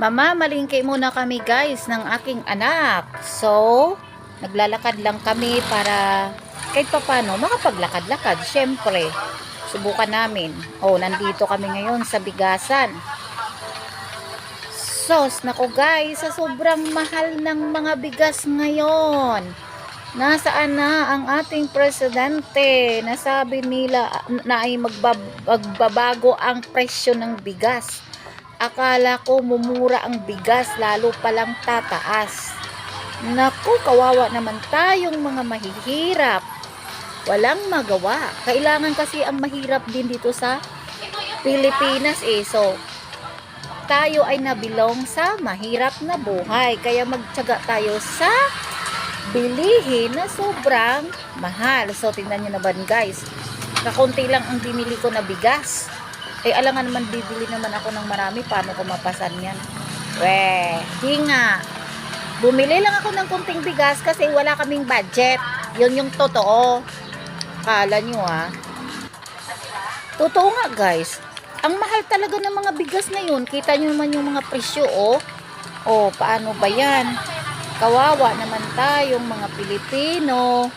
Mamamalingki muna kami guys ng aking anak. So, naglalakad lang kami para kahit papano makapaglakad-lakad. Siyempre, subukan namin. Oh, nandito kami ngayon sa bigasan. Sos, nako guys, sa sobrang mahal ng mga bigas ngayon. Nasaan na ang ating presidente? Nasabi nila na ay magbab- magbabago ang presyo ng bigas. Akala ko mumura ang bigas lalo palang tataas. Naku, kawawa naman tayong mga mahihirap. Walang magawa. Kailangan kasi ang mahirap din dito sa Pilipinas eh. So, tayo ay nabilong sa mahirap na buhay. Kaya magtyaga tayo sa bilihin na sobrang mahal. So, tingnan nyo naman guys. Kakunti lang ang binili ko na bigas. Eh, alangan naman bibili naman ako ng marami. Paano ko mapasan yan? Weh, hinga. Bumili lang ako ng kunting bigas kasi wala kaming budget. Yun yung totoo. Kala nyo ah. Totoo nga guys. Ang mahal talaga ng mga bigas na yun. Kita nyo naman yung mga presyo oh. Oh, paano ba yan? Kawawa naman tayong mga Pilipino.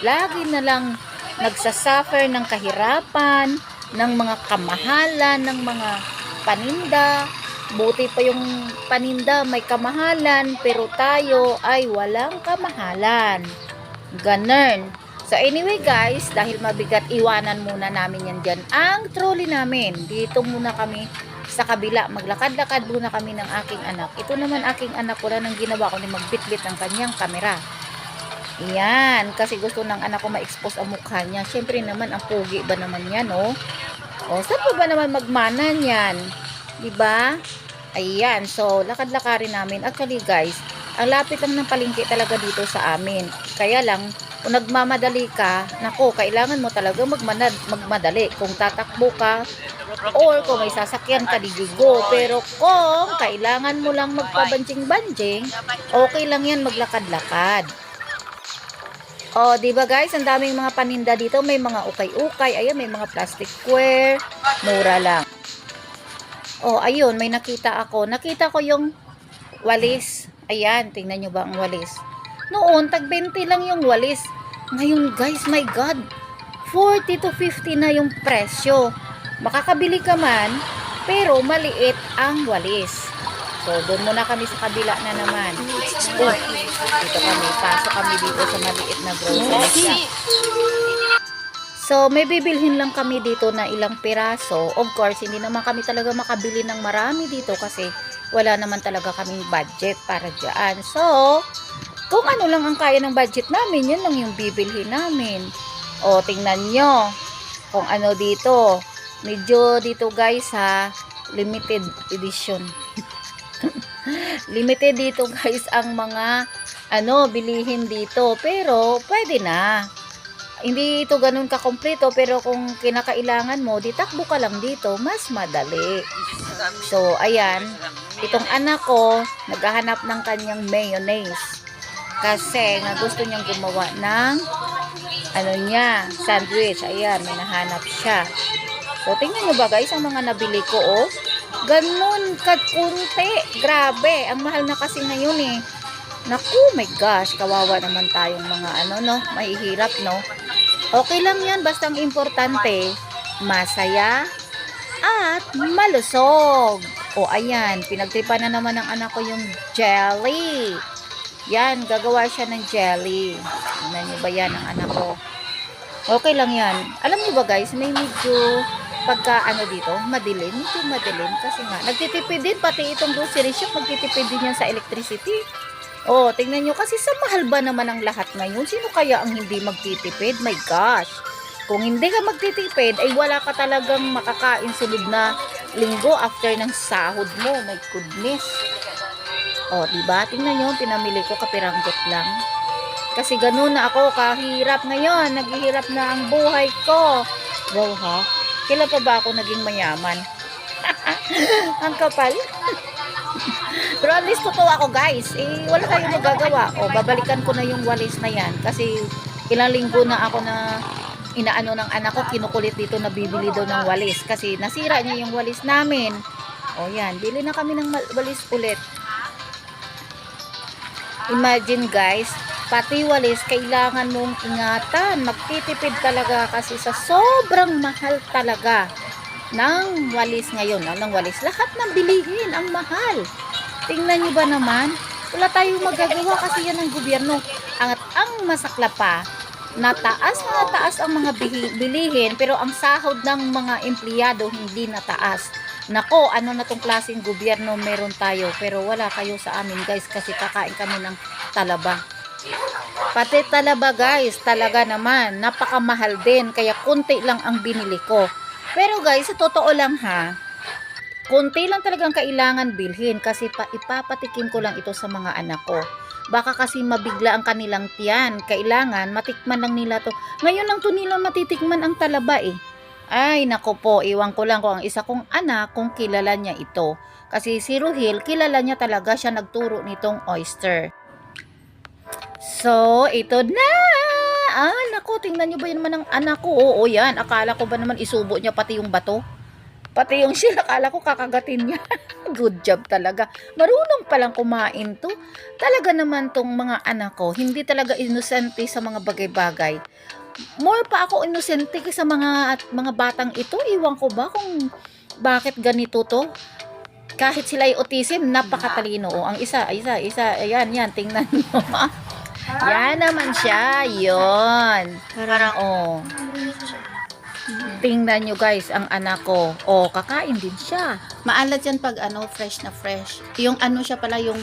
Lagi na lang nagsasuffer ng kahirapan, ng mga kamahalan, ng mga paninda. Buti pa yung paninda may kamahalan, pero tayo ay walang kamahalan. Ganun. So anyway guys, dahil mabigat, iwanan muna namin yan dyan. Ang trolley namin, dito muna kami sa kabila. Maglakad-lakad muna kami ng aking anak. Ito naman aking anak, wala nang ginawa ko ni magbitbit ng kanyang kamera. Yan, kasi gusto ng anak ko ma-expose ang mukha niya. Siyempre naman, ang pugi ba naman yan, no? O, saan pa ba naman magmana yan? Diba? Ayan, so, lakad-lakarin namin. Actually, guys, ang lapit lang ng palingki talaga dito sa amin. Kaya lang, kung nagmamadali ka, nako, kailangan mo talaga magmanad, magmadali. Kung tatakbo ka, or kung may sasakyan ka, di go. Pero kung kailangan mo lang magpabanjing-banjing, okay lang yan maglakad-lakad. Oh, 'di ba guys? Ang daming mga paninda dito, may mga ukay-ukay, ayan may mga plastic square, mura lang. Oh, ayun, may nakita ako. Nakita ko yung walis. Ayan, tingnan nyo ba ang walis? Noon, tag 20 lang yung walis. Ngayon, guys, my God, 40 to 50 na yung presyo. Makakabili ka man, pero maliit ang walis. So, doon muna kami sa kabila na naman. Oh, dito kami. Pasok kami dito sa maliit na grocery shop. So, may bibilhin lang kami dito na ilang piraso. Of course, hindi naman kami talaga makabili ng marami dito kasi wala naman talaga kaming budget para dyan. So, kung ano lang ang kaya ng budget namin, yun lang yung bibilhin namin. O, tingnan nyo kung ano dito. Medyo dito guys ha, limited edition. Limited dito guys ang mga ano, bilihin dito. Pero, pwede na hindi ito ganun kakompleto pero kung kinakailangan mo, di takbo ka lang dito, mas madali. So, ayan, itong anak ko, naghahanap ng kanyang mayonnaise. Kasi nga gusto niyang gumawa ng ano niya, sandwich. Ayan, may nahanap siya. So, tingnan nyo ba guys, ang mga nabili ko, oh. Ganun, kakunti. Grabe, ang mahal na kasi ngayon eh. Naku, my gosh, kawawa naman tayong mga ano, no, mahihirap, no. Okay lang yan, basta ang importante, masaya at malusog. O ayan, pinagtipan na naman ng anak ko yung jelly. Yan, gagawa siya ng jelly. Tingnan niyo ba yan ang anak ko? Okay lang yan. Alam niyo ba guys, may medyo pagka ano dito, madilim, medyo madilim kasi nga, nagtitipid din, pati itong grocery shop, nagtitipid din yan sa electricity. Oh, tingnan nyo, kasi sa mahal ba naman ang lahat ngayon? Sino kaya ang hindi magtitipid? My gosh! Kung hindi ka magtitipid, ay wala ka talagang makakain sunod na linggo after ng sahod mo. My goodness! Oh, diba? Tingnan nyo, pinamili ko kapiranggot lang. Kasi ganun na ako, kahirap ngayon. Naghihirap na ang buhay ko. Wow, ha? Kailan pa ba ako naging mayaman? ang kapal. Pero at least totoo ako guys. Eh, wala tayong magagawa. O, babalikan ko na yung walis na yan. Kasi ilang linggo na ako na inaano ng anak ko, kinukulit dito na bibili daw ng walis. Kasi nasira niya yung walis namin. O yan, bili na kami ng walis ulit. Imagine guys, pati walis kailangan mong ingatan. Magtitipid talaga kasi sa sobrang mahal talaga ng walis ngayon. Ng walis. Lahat ng bilihin ang mahal. Tingnan nyo ba naman? Wala tayong magagawa kasi yan ng gobyerno. At ang masakla pa, nataas na nataas ang mga bilihin pero ang sahod ng mga empleyado hindi nataas. Nako, ano na tong klaseng gobyerno meron tayo pero wala kayo sa amin guys kasi kakain kami ng talaba. Pati talaba guys, talaga naman, napakamahal din kaya kunti lang ang binili ko. Pero guys, sa totoo lang ha, kunti lang talagang kailangan bilhin kasi pa ipapatikim ko lang ito sa mga anak ko. Baka kasi mabigla ang kanilang tiyan. Kailangan matikman lang nila to. Ngayon lang to nila matitikman ang talaba eh. Ay, nako po, iwan ko lang ko ang isa kong anak kung kilala niya ito. Kasi si Ruhil, kilala niya talaga siya nagturo nitong oyster. So, ito na! Ah, nako, tingnan niyo ba yun naman ang anak ko? Oo, yan. Akala ko ba naman isubo niya pati yung bato? Pati yung shell, akala ko kakagatin niya. Good job talaga. Marunong palang kumain to. Talaga naman tong mga anak ko, hindi talaga inosente sa mga bagay-bagay. More pa ako inosente sa mga at mga batang ito. Iwan ko ba kung bakit ganito to? Kahit sila ay autism, napakatalino. O, ang isa, isa, isa, ayan, yan, tingnan mo. yan naman siya, yon. Parang, oh. Tingnan nyo guys, ang anak ko. Oh, kakain din siya. Maalat yan pag ano, fresh na fresh. Yung ano siya pala, yung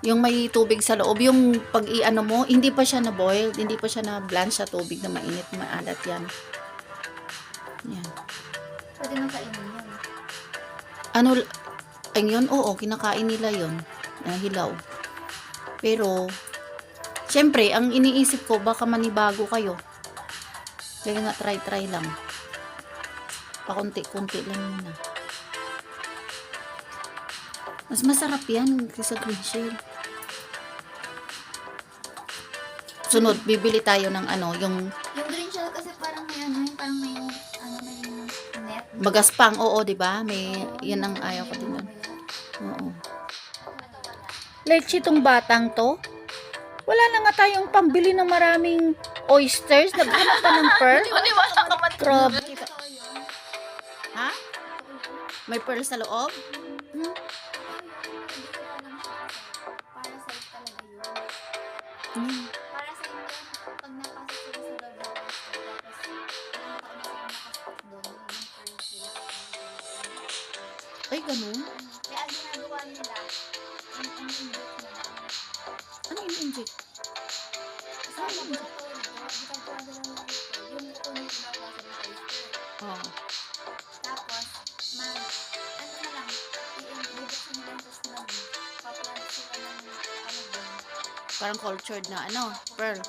yung may tubig sa loob, yung pag i-ano mo, hindi pa siya na boiled, hindi pa siya na blanch sa tubig na mainit, maalat yan. Yan. Pwede nang kainin yun. Ano, ay yun, oo, kinakain nila yun, na hilaw. Pero, syempre, ang iniisip ko, baka manibago kayo. Kaya nga, try-try lang. Pakunti-kunti lang muna. Mas masarap yan kaysa green shell. Sunod, bibili tayo ng ano, yung Yung green shell kasi parang may ano, yung parang may, ano, may net. bagaspang, oo, di ba? May, yan ang ayaw ko din. Oo. Leche tong batang to. Wala na nga tayong pambili ng maraming oysters. Naghanap pa ng pearl. Hindi ba siya kamat? Grabe. Ha? May pearl sa loob? Hmm? Hmm. Ay, ganun? Kaya ginagawa nila, ang ang inject nila. Ano yung lang. Tapos, mag, ano na lang, i-bubuksan nila yung tas na, paplant ano doon. Parang cultured na ano, pearl.